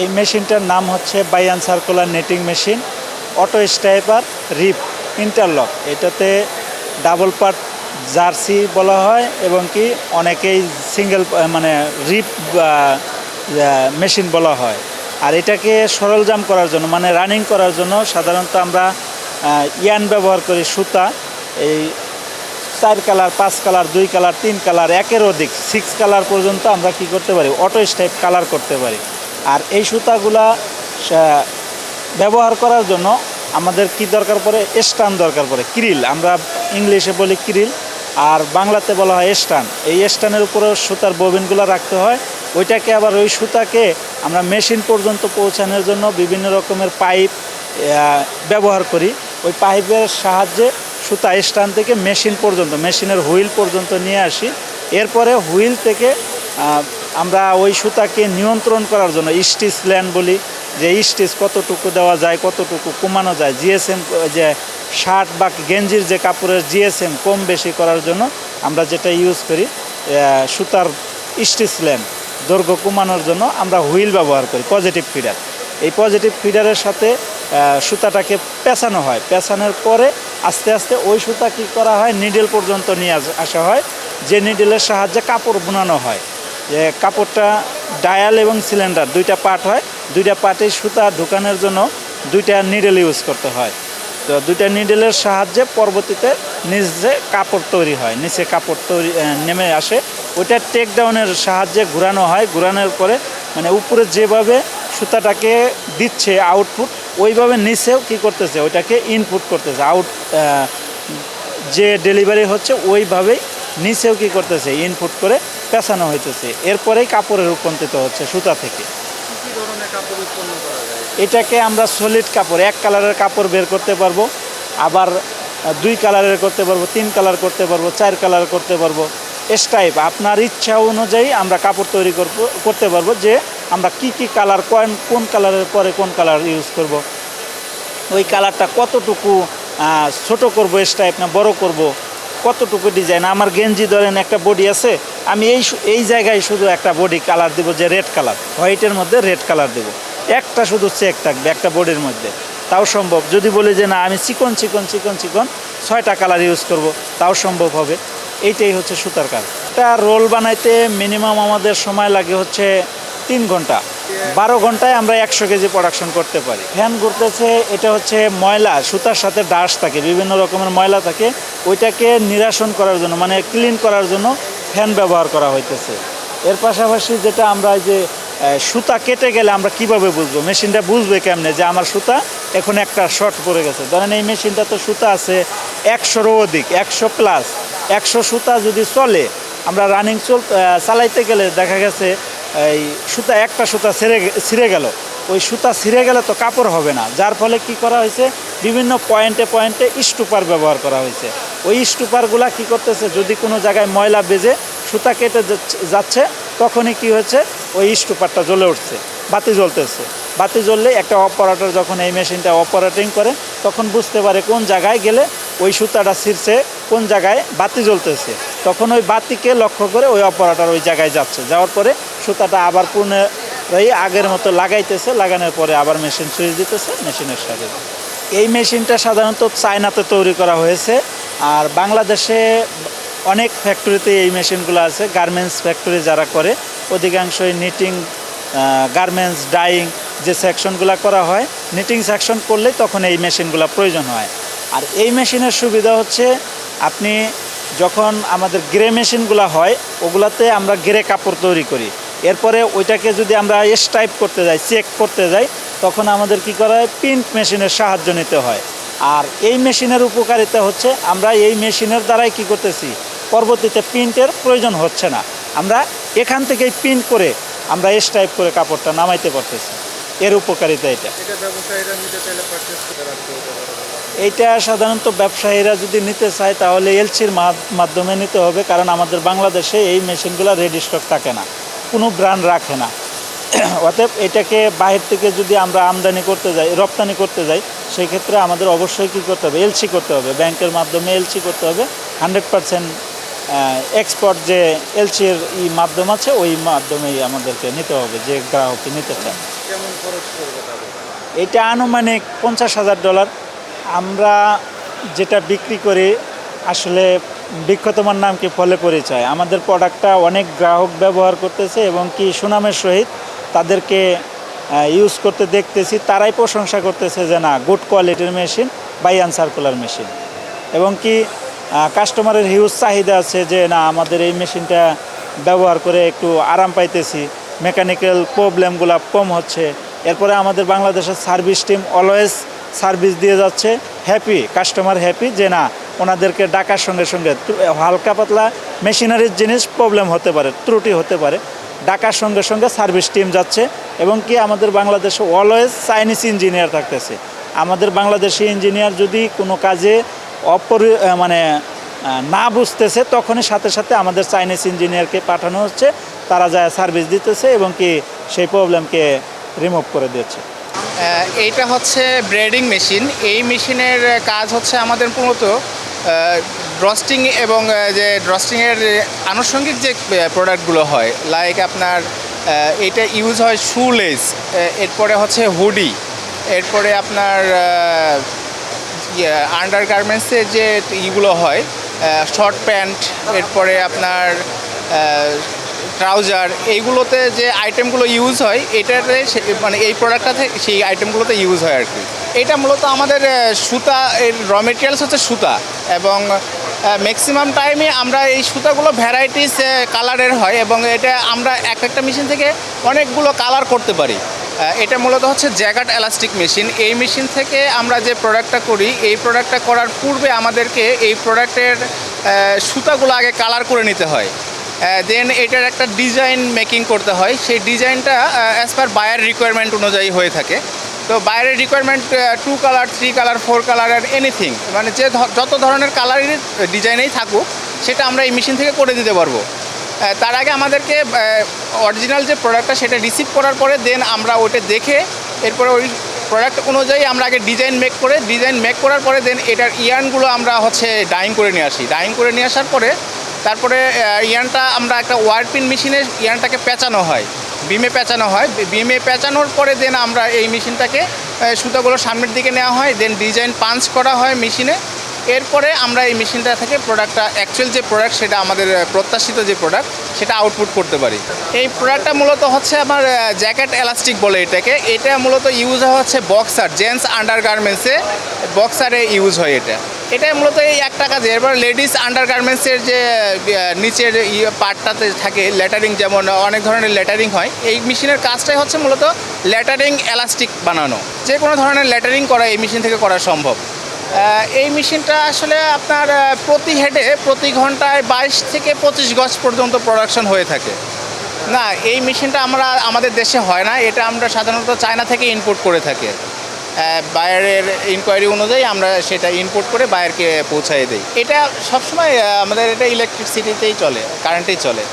এই মেশিনটার নাম হচ্ছে বাইয়ান circular knitting machine auto striper rib interlock এটাতে ডাবল পার্ট জার্সি বলা হয় এবং কি অনেকেই সিঙ্গেল মানে রিপ মেশিন বলা হয়। আর এটাকে সরলজাম করার জন্য মানে রানিং করার জন্য সাধারণত আমরা ইয়ান ব্যবহার করি সুতা। এই চার কালার, পাঁচ কালার, দুই কালার, তিন কালার, একের অধিক সিক্স কালার পর্যন্ত আমরা কি করতে পারি? অটো স্টাইপ কালার করতে পারি। আর এই সুতাগুলা ব্যবহার করার জন্য আমাদের কি দরকার পড়ে? স্টান দরকার পড়ে, ক্রিল। আমরা ইংলিশে বলি ক্রিল, আর বাংলাতে বলা হয় স্টান। এই স্টানের উপরেও সুতার ববিনগুলো রাখতে হয়। ওইটাকে আবার ওই সুতাকে আমরা মেশিন পর্যন্ত পৌঁছানোর জন্য বিভিন্ন রকমের পাইপ ব্যবহার করি। ওই পাইপের সাহায্যে সুতা স্টান থেকে মেশিন পর্যন্ত, মেশিনের হুইল পর্যন্ত নিয়ে আসি। এরপরে হুইল থেকে আমরা ওই সুতাকে নিয়ন্ত্রণ করার জন্য স্টিচ ল্যান্ড বলি, যে স্টিচ কতটুকু দেওয়া যায়, কতটুকু কমানো যায়, জিএসএম, যে শার্ট বা গেঞ্জির যে কাপড়ের জিএসএম কম বেশি করার জন্য আমরা যেটা ইউজ করি সুতার স্টিচ ল্যান্ড, দৈর্ঘ্য কমানোর জন্য আমরা হুইল ব্যবহার করি, পজিটিভ ফিডার। এই পজিটিভ ফিডারের সাথে সুতাটাকে পেঁচানো হয়, পেঁচানোর পরে আস্তে আস্তে ওই সুতা কী করা হয় নিডেল পর্যন্ত নিয়ে আসা হয়, যে নিডেলের সাহায্যে কাপড় বোনানো হয়। যে কাপড়টা ডায়াল এবং সিলিন্ডার, দুইটা পার্ট হয়। দুইটা পার্টে সুতা ঢুকানোর জন্য দুইটা নিডেল ইউজ করতে হয়। তো দুইটা নিডেলের সাহায্যে পরবর্তীতে নিচে কাপড় তৈরি হয়, নিচে কাপড় তৈরি নেমে আসে। ওইটা টেক ডাউনের সাহায্যে ঘোরানো হয়। ঘুরানোর পরে মানে উপরে যেভাবে সুতাটাকে দিচ্ছে আউটপুট ওইভাবে নিচেও কি করতেছে? ওইটাকে ইনপুট করতেছে। আউট যে ডেলিভারি হচ্ছে, ওইভাবেই নিচেও কি করতেছে? ইনপুট করে পেঁচানো হইতেছে। এরপরেই কাপড়ে রূপান্তরিত হচ্ছে সুতা থেকে। এটাকে আমরা সলিড কাপড় এক কালারের কাপড় বের করতে পারব আবার দুই কালারের করতে পারব তিন কালার করতে পারব চার কালার করতে পারব। স্টাইপ আপনার ইচ্ছা অনুযায়ী আমরা কাপড় তৈরি করব করতে পারব যে আমরা কি কি কালার কোন কোন কালারের পরে কোন কালার ইউজ করব। ওই কালারটা কতটুকু ছোট করব স্টাইপ না বড় করব কতটুকু ডিজাইন আমার গেঞ্জি ধরেন একটা বডি আছে, আমি এই এই জায়গায় শুধু একটা বডি কালার দিব যে রেড কালার হোয়াইটের মধ্যে রেড কালার দেব। একটা শুধু চেক থাকবে একটা বডির মধ্যে। তাও সম্ভব। যদি বলি যে না, আমি চিকন চিকন চিকন চিকন, ছয়টা কালার ইউজ করব, তাও সম্ভব হবে। এইটাই হচ্ছে সুতার কাজ। একটা রোল বানাইতে মিনিমাম আমাদের সময় লাগে হচ্ছে তিন ঘণ্টা। বারো ঘন্টায় আমরা একশো কেজি প্রোডাকশন করতে পারি। ফ্যান ঘুরতেছে, এটা হচ্ছে ময়লা, সুতার সাথে ডাস্ট থাকে, বিভিন্ন রকমের ময়লা থাকে, ওইটাকে নিরাসন করার জন্য মানে ক্লিন করার জন্য ফ্যান ব্যবহার করা হইতেছে। এর পাশাপাশি যেটা আমরা যে সুতা কেটে গেলে আমরা কীভাবে বুঝব? মেশিনটা বুঝবে কেমনে যে আমার সুতা এখন একটা শর্ট পড়ে গেছে? ধরেন এই মেশিনটা তো সুতা আছে একশোরও অধিক, একশো প্লাস একশো সুতা যদি চলে, আমরা রানিং চল চালাইতে গেলে দেখা গেছে এই সুতা, একটা সুতা ছেড়ে ছিঁড়ে গেল। ওই সুতা ছিঁড়ে গেলে তো কাপড় হবে না। যার ফলে কি করা হয়েছে? বিভিন্ন পয়েন্টে পয়েন্টে স্টুপার ব্যবহার করা হয়েছে। ওই স্টুপারগুলা কি করতেছে? যদি কোনো জায়গায় ময়লা বেজে সুতা কেটে যাচ্ছে- তখনই কি হচ্ছে ওই স্টুপারটা জ্বলে উঠছে, বাতি জ্বলতেছে। বাতি জ্বললে একটা অপারেটর যখন এই মেশিনটা অপারেটিং করে, তখন বুঝতে পারে কোন জায়গায় গেলে ওই সুতাটা ছিঁড়ছে, কোন জায়গায় বাতি জ্বলতেছে। তখন ওই বাতিকে লক্ষ্য করে ওই অপারেটর ওই জায়গায় যাচ্ছে। যাওয়ার পরে সুতাটা আবার পুনরায় আগের মতো লাগাইতেছে, লাগানোর পরে আবার মেশিন সুইচ দিতেছে মেশিনের সাথে। এই মেশিনটা সাধারণত চায়নাতে তৈরি করা হয়েছে, আর বাংলাদেশে অনেক ফ্যাক্টরিতে এই মেশিনগুলো আছে গার্মেন্টস ফ্যাক্টরি যারা করে, অধিকাংশই নিটিং গার্মেন্টস ডাইং যে সেকশনগুলো করা হয় নিটিং সেকশন করলেই তখন এই মেশিনগুলো প্রয়োজন হয়। আর এই মেশিনের সুবিধা হচ্ছে, আপনি যখন আমাদের গ্রে মেশিনগুলো হয়, ওগুলাতে আমরা গ্রে কাপড় তৈরি করি। এরপরে ওইটাকে যদি আমরা স্টাইপ করতে যাই চেক করতে যাই তখন আমাদের কি করা হয়? প্রিন্ট মেশিনের সাহায্য নিতে হয়। আর এই মেশিনের উপকারিতা হচ্ছে আমরা এই মেশিনের দ্বারাই কি করতেছি? পরবর্তীতে প্রিন্টের প্রয়োজন হচ্ছে না। আমরা এখান থেকেই প্রিন্ট করে আমরা স্টাইপ করে কাপড়টা নামাইতে পারতেছি। এর উপকারিতা এটা। এইটা সাধারণত ব্যবসায়ীরা যদি নিতে চায় তাহলে এলসির মাধ্যমে নিতে হবে কারণ আমাদের বাংলাদেশে এই মেশিনগুলো রেডি স্টক থাকে না। কোনো ব্র্যান্ড রাখে না। অতএব এটাকে বাইরে থেকে যদি আমরা আমদানি করতে যাই রপ্তানি করতে যাই সেই ক্ষেত্রে আমাদের অবশ্যই কী করতে হবে? এলসি করতে হবে। ব্যাংকের মাধ্যমে এলসি করতে হবে। হান্ড্রেড পারসেন্ট এক্সপোর্ট যে এলসির ই মাধ্যম আছে ওই মাধ্যমেই আমাদেরকে নিতে হবে যে গ্রাহককে নিতে পড়বে এটা আনুমানিক পঞ্চাশ হাজার ডলার। আমরা যেটা বিক্রি করি আসলে বিখ্যাতমার নাম কি? ফলে পরিচয়। আমাদের প্রোডাক্টটা অনেক গ্রাহক ব্যবহার করতেছে এবং কি সুনামের সহিত তাদেরকে ইউজ করতে দেখতেছি। তারাই প্রশংসা করতেছে যে না গুড কোয়ালিটির মেশিন বাই সার্কুলার মেশিন এবং কি কাস্টমারের হিউজ চাহিদা আছে যে না, আমাদের এই মেশিনটা ব্যবহার করে একটু আরাম পাইতেছি। মেকানিক্যাল প্রবলেমগুলো কম হচ্ছে। এরপরে আমাদের বাংলাদেশের সার্ভিস টিম অলওয়েজ সার্ভিস দিয়ে যাচ্ছে। হ্যাপি কাস্টমার হ্যাপি যে না ওনাদেরকে ডাকার সঙ্গে সঙ্গে হালকা পাতলা মেশিনারির জিনিস প্রবলেম হতে পারে, ত্রুটি হতে পারে। ডাকার সঙ্গে সঙ্গে সার্ভিস টিম যাচ্ছে এবং কি আমাদের বাংলাদেশে অলওয়েজ চাইনিজ ইঞ্জিনিয়ার থাকতেছে। আমাদের বাংলাদেশি ইঞ্জিনিয়ার যদি কোনো কাজে অপরি মানে না বুঝতেছে, তখনই সাথে সাথে আমাদের চাইনিজ ইঞ্জিনিয়ারকে পাঠানো হচ্ছে। তারা যায় সার্ভিস দিতেছে এবং কি সেই প্রবলেমকে রিমুভ করে দিচ্ছে এইটা হচ্ছে ব্রেডিং মেশিন এই মেশিনের কাজ হচ্ছে আমাদের মূলত ড্রস্টিং এবং যে ড্রস্টিংয়ের আনুষঙ্গিক যে প্রোডাক্টগুলো হয় লাইক আপনার এটা ইউজ হয় শুলেস এরপরে হচ্ছে হুডি এরপরে আপনার আন্ডার গার্মেন্টসের যে ইগুলো হয় শর্ট প্যান্ট এরপরে আপনার ট্রাউজার এইগুলোতে যে আইটেমগুলো ইউজ হয়, এটাতে মানে এই প্রোডাক্টটাতে সেই আইটেমগুলোতে ইউজ হয় আর কি। এটা মূলত আমাদের সুতা এর র মেটেরিয়ালস হচ্ছে সুতা। এবং ম্যাক্সিমাম টাইমে আমরা এই সুতাগুলো ভ্যারাইটিস কালারের হয় এবং এটা আমরা এক একটা মেশিন থেকে অনেকগুলো কালার করতে পারি। এটা মূলত হচ্ছে জ্যাকেট এলাস্টিক মেশিন এই মেশিন থেকে আমরা যে প্রোডাক্টটা করি, এই প্রোডাক্টটা করার পূর্বে আমাদেরকে এই প্রোডাক্টের সুতাগুলো আগে কালার করে নিতে হয়। দেন এটার একটা ডিজাইন মেকিং করতে হয়। সেই ডিজাইনটা অ্যাজ পার বায়ার রিকোয়ারমেন্ট অনুযায়ী হয়ে থাকে। তো বাইরের requirement two colour three colour four colour আর এনিথিং মানে যে যত ধরনের কালারের ডিজাইনেই থাকুক, সেটা আমরা এই মেশিন থেকে করে দিতে পারব। তার আগে আমাদেরকে অরিজিনাল যে প্রোডাক্টটা সেটা রিসিভ করার পরে দেন আমরা ওটা দেখে, এরপরে ওই প্রোডাক্ট অনুযায়ী আমরা আগে ডিজাইন মেক করে ডিজাইন মেক করার পরে দেন এটার ইয়ার্নগুলো আমরা হচ্ছে ডাইং করে নিয়ে আসি। ডাইং করে নিয়ে আসার পরে, তারপরে ইয়ার্নটা আমরা একটা ওয়ারপিন মেশিনে ইয়ার্নটাকে পেঁচানো হয়। বিমে পেঁচানো হয়। বিমে পেঁচানোর পরে দেন আমরা এই মেশিনটাকে সুতাগুলো সামনের দিকে নেওয়া হয় দেন ডিজাইন পাঞ্চ করা হয় মেশিনে। এরপরে আমরা এই মেশিনটা থেকে প্রোডাক্টটা অ্যাকচুয়াল যে প্রোডাক্ট সেটা আমাদের প্রত্যাশিত যে প্রোডাক্ট সেটা আউটপুট করতে পারি। এই প্রোডাক্টটা মূলত হচ্ছে আমার জ্যাকেট এলাস্টিক বলে এটাকে। এটা মূলত ইউজ হচ্ছে বক্সার জেন্টস আন্ডার গার্মেন্টসে বক্সারে ইউজ হয় এটা। এটা মূলত এই একটা কাজে এবার লেডিস আন্ডার গার্মেন্টসের যে নিচের ইয়ে পার্টটাতে থাকে লেটারিং, যেমন অনেক ধরনের লেটারিং হয়, এই মেশিনের কাজটাই হচ্ছে মূলত লেটারিং এলাস্টিক বানানো। যে কোনো ধরনের লেটারিং করা এই মেশিন থেকে করা সম্ভব। এই মেশিনটা আসলে আপনার প্রতি হেডে প্রতি ঘন্টায় বাইশ থেকে পঁচিশ গজ পর্যন্ত প্রোডাকশন হয়ে থাকে। না, এই মেশিনটা আমরা, আমাদের দেশে হয় না, এটা আমরা সাধারণত চায়না থেকে ইনপুট করে থাকি। বায়ারের ইনকোয়ারি অনুযায়ী আমরা সেটা ইনপুট করে বায়ারকে পৌঁছায় দিই। এটা সবসময় আমাদের এটা ইলেকট্রিসিটিতেই চলে কারেন্টেই চলে।